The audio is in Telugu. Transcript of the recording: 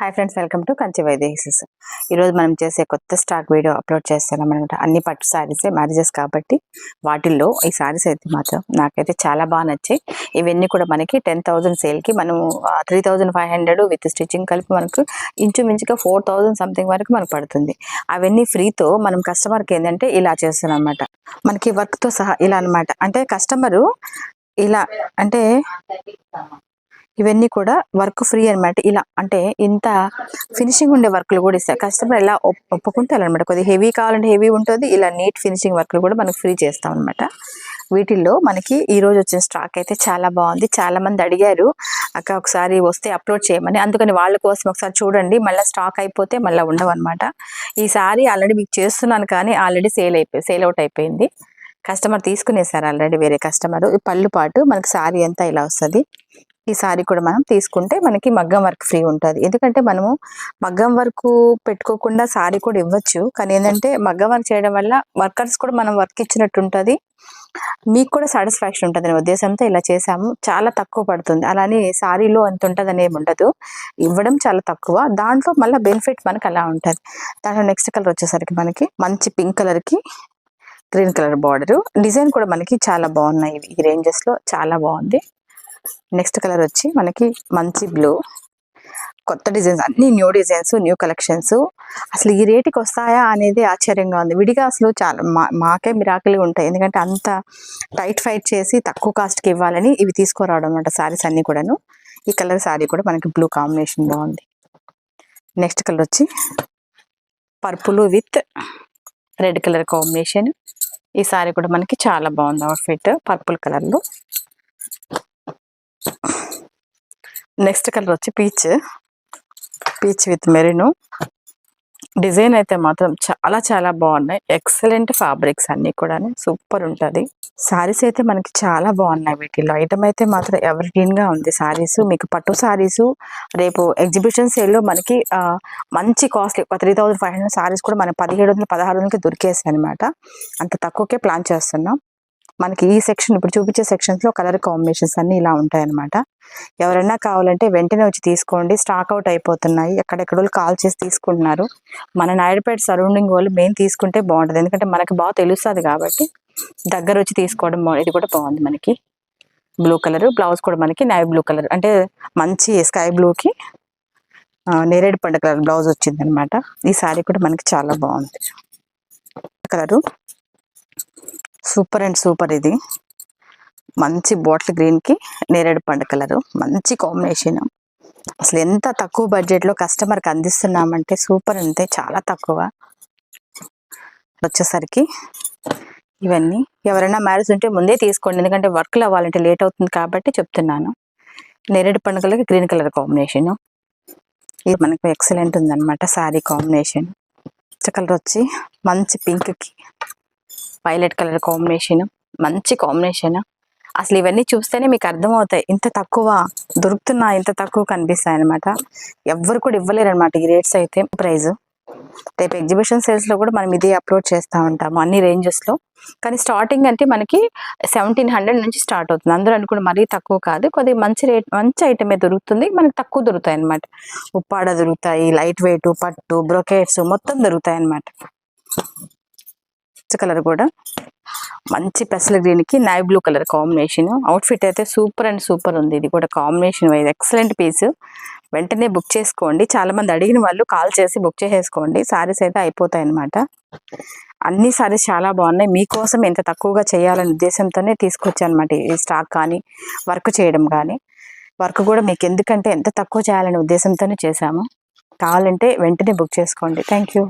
Hi friends welcome to Kanchi Vaidehis ఈరోజు మనం చేసే కొత్త స్టాక్ వీడియో అప్లోడ్ చేస్తున్నాం అనమాట అన్ని పట్టు శారీస్ మ్యారేజెస్ కాబట్టి వాటిల్లో ఈ శారీస్ అయితే మాత్రం నాకైతే చాలా బాగా నచ్చాయి. ఇవన్నీ కూడా మనకి టెన్ థౌజండ్ సేల్కి మనం three thousand five hundred with stitching కలిపి మనకు ఇంచుమించుగా ఫోర్ థౌజండ్ సంథింగ్ వరకు మనకు పడుతుంది. అవన్నీ ఫ్రీతో మనం కస్టమర్కి ఏంటంటే ఇలా చేస్తున్నాం అనమాట మనకి వర్క్తో సహా ఇలా అనమాట అంటే కస్టమరు ఇలా అంటే ఇవన్నీ కూడా వర్క్ ఫ్రీ అనమాట ఇలా అంటే ఇంత ఫినిషింగ్ ఉండే వర్క్లు కూడా ఇస్తాయి కస్టమర్ ఎలా ఒప్- అనమాట కొద్దిగా హెవీ కావాలంటే హెవీ ఉంటుంది ఇలా నీట్ ఫినిషింగ్ వర్క్లు కూడా మనకు ఫ్రీ చేస్తాం అనమాట వీటిల్లో మనకి ఈ రోజు వచ్చిన స్టాక్ అయితే చాలా బాగుంది. చాలా మంది అడిగారు అక్క ఒకసారి వస్తే అప్లోడ్ చేయమని. అందుకని వాళ్ళ కోసం ఒకసారి చూడండి. మళ్ళీ స్టాక్ అయిపోతే మళ్ళీ ఉండవు అనమాట ఈ సారీ ఆల్రెడీ మీకు చేస్తున్నాను కానీ ఆల్రెడీ సేల్ అయిపోయి సేల్ అవుట్ అయిపోయింది. కస్టమర్ తీసుకునేసారు ఆల్రెడీ వేరే కస్టమర్. ఈ పళ్ళు పాటు మనకి సారీ అంతా ఇలా వస్తుంది. ఈ సారీ కూడా మనం తీసుకుంటే మనకి మగ్గం వర్క్ ఫ్రీ ఉంటుంది. ఎందుకంటే మనము మగ్గం వర్క్ పెట్టుకోకుండా సారీ కూడా ఇవ్వచ్చు. కానీ ఏంటంటే మగ్గం వర్క్ చేయడం వల్ల వర్కర్స్ కూడా మనం వర్క్ ఇచ్చినట్టు ఉంటుంది. మీకు కూడా సాటిస్ఫాక్షన్ ఉంటుంది అనే ఉద్దేశంతో ఇలా చేసాము చాలా తక్కువ పడుతుంది. అలానే సారీలో ఎంత ఉంటుంది అనేది ఉండదు. ఇవ్వడం చాలా తక్కువ. దాంట్లో మళ్ళీ బెనిఫిట్ మనకి అలా ఉంటుంది. దాంట్లో నెక్స్ట్ కలర్ వచ్చేసరికి మనకి మంచి పింక్ కలర్కి గ్రీన్ కలర్ బార్డర్. డిజైన్ కూడా మనకి చాలా బాగున్నాయి. ఈ రేంజెస్లో లో చాలా బాగుంది. నెక్స్ట్ కలర్ వచ్చి మనకి మంచి బ్లూ కొత్త డిజైన్స్ అన్ని న్యూ డిజైన్స్ న్యూ కలెక్షన్స్ అసలు ఈ రేటుకి వస్తాయా అనేది ఆశ్చర్యంగా ఉంది. విడిగా అసలు చాలా మా మాకే మిరాకులు ఉంటాయి. ఎందుకంటే అంత టైట్ ఫైట్ చేసి తక్కువ కాస్ట్కి ఇవ్వాలని ఇవి తీసుకురావడం అనమాట సారీస్ అన్ని కూడాను. ఈ కలర్ సారీ కూడా మనకి బ్లూ కాంబినేషన్ బాగుంది నెక్స్ట్ కలర్ వచ్చి purple with red colour combination ఈ సారీ కూడా మనకి చాలా బాగుంది అవుట్ఫిట్ పర్పుల్ కలర్లో నెక్స్ట్ కలర్ వచ్చి పీచ్ పీచ్ విత్ మెరీను డిజైన్ అయితే మాత్రం చాలా చాలా బాగున్నాయి. ఎక్సలెంట్ ఫ్యాబ్రిక్స్ అన్ని కూడా సూపర్ ఉంటుంది. సారీస్ అయితే మనకి చాలా బాగున్నాయి వీటిలో ఐటమ్ అయితే మాత్రం ఎవర్గా ఉంది సారీస్ మీకు పట్టు సారీస్ రేపు ఎగ్జిబిషన్ సేల్లో మనకి మంచి కాస్ట్లీ ఒక three thousand five hundred saris కూడా మనకి పదిహేడు వందల పదహారు వందలకి దొరికేసాయి అనమాట అంత తక్కువకే ప్లాన్ చేస్తున్నాం. మనకి ఈ సెక్షన్ ఇప్పుడు చూపించే సెక్షన్స్లో కలర్ కాంబినేషన్స్ అన్ని ఇలా ఉంటాయి అనమాట ఎవరైనా కావాలంటే వెంటనే వచ్చి తీసుకోండి. స్టాక్ అవుట్ అయిపోతున్నాయి. ఎక్కడెక్కడో కాల్ చేసి తీసుకుంటున్నారు. మన నాయుడుపేట సరౌండింగ్ వాళ్ళు మెయిన్ తీసుకుంటే బాగుంటుంది. ఎందుకంటే మనకి బాగా తెలుస్తుంది కాబట్టి దగ్గర వచ్చి తీసుకోవడం ఇది కూడా బాగుంది మనకి. బ్లూ కలర్ బ్లౌజ్ కూడా మనకి నావీ బ్లూ కలర్ అంటే మంచి స్కై బ్లూకి నేరేడు పండు కలర్ బ్లౌజ్ వచ్చింది అనమాట ఈ సారీ కూడా మనకి చాలా బాగుంది. కలరు సూపర్ అండ్ సూపర్ ఇది. మంచి బాటిల్ గ్రీన్కి నేరేడు పండు కలరు. మంచి కాంబినేషన్. అసలు ఎంత తక్కువ బడ్జెట్లో కస్టమర్కి అందిస్తున్నామంటే సూపర్ అంతే చాలా తక్కువ. వచ్చేసరికి ఇవన్నీ. ఎవరైనా మ్యారేజ్ ఉంటే ముందే తీసుకోండి. ఎందుకంటే వర్క్లు అవ్వాలంటే లేట్ అవుతుంది కాబట్టి చెప్తున్నాను. నేరేడు పండుగలకి గ్రీన్ కలర్ కాంబినేషన్. ఇది మనకు ఎక్సలెంట్ ఉందన్నమాట శారీ కాంబినేషన్. కలర్ వచ్చి మంచి పింక్కి వైలెట్ కలర్ కాంబినేషన్. మంచి కాంబినేషన్. అసలు ఇవన్నీ చూస్తేనే మీకు అర్థమవుతాయి. ఇంత తక్కువ దొరుకుతున్నా ఇంత తక్కువ కనిపిస్తాయి అనమాట ఎవ్వరు కూడా ఇవ్వలేరు అనమాట ఈ రేట్స్ అయితే ప్రైస్. రేపు ఎగ్జిబిషన్ సేల్స్లో కూడా మనం ఇదే అప్లోడ్ చేస్తూ ఉంటాము అన్ని రేంజెస్లో కానీ స్టార్టింగ్ అంటే మనకి సెవెంటీన్ హండ్రెడ్ నుంచి స్టార్ట్ అవుతుంది. అందరూ అనుకుని మరీ తక్కువ కాదు. కొద్దిగా మంచి రేట్ మంచి ఐటమే దొరుకుతుంది. మనకి తక్కువ దొరుకుతాయి అనమాట ఉప్పాడ దొరుకుతాయి లైట్ వెయిట్ పట్టు బ్రొకేట్స్ మొత్తం దొరుకుతాయి అనమాట పచ్చ కలర్ కూడా. మంచి పెసల గ్రీన్కి navy blue colour combination. Outfit అయితే సూపర్ అండ్ సూపర్ ఉంది. ఇది కూడా కాంబినేషన్ వైజ్. ఎక్సలెంట్ పీస్ వెంటనే బుక్ చేసుకోండి. చాలా మంది అడిగిన వాళ్ళు కాల్ చేసి బుక్ చేసేసుకోండి. సారీస్ అయితే అయిపోతాయి అనమాట అన్ని సారీస్ చాలా బాగున్నాయి. మీకోసం ఎంత తక్కువగా చేయాలనే ఉద్దేశంతోనే తీసుకొచ్చానమాట ఈ స్టాక్ కానీ వర్క్ చేయడం కానీ. వర్క్ కూడా మీకు ఎందుకంటే ఎంత తక్కువ చేయాలనే ఉద్దేశంతోనే చేశాము. కావాలంటే వెంటనే బుక్ చేసుకోండి. Thank you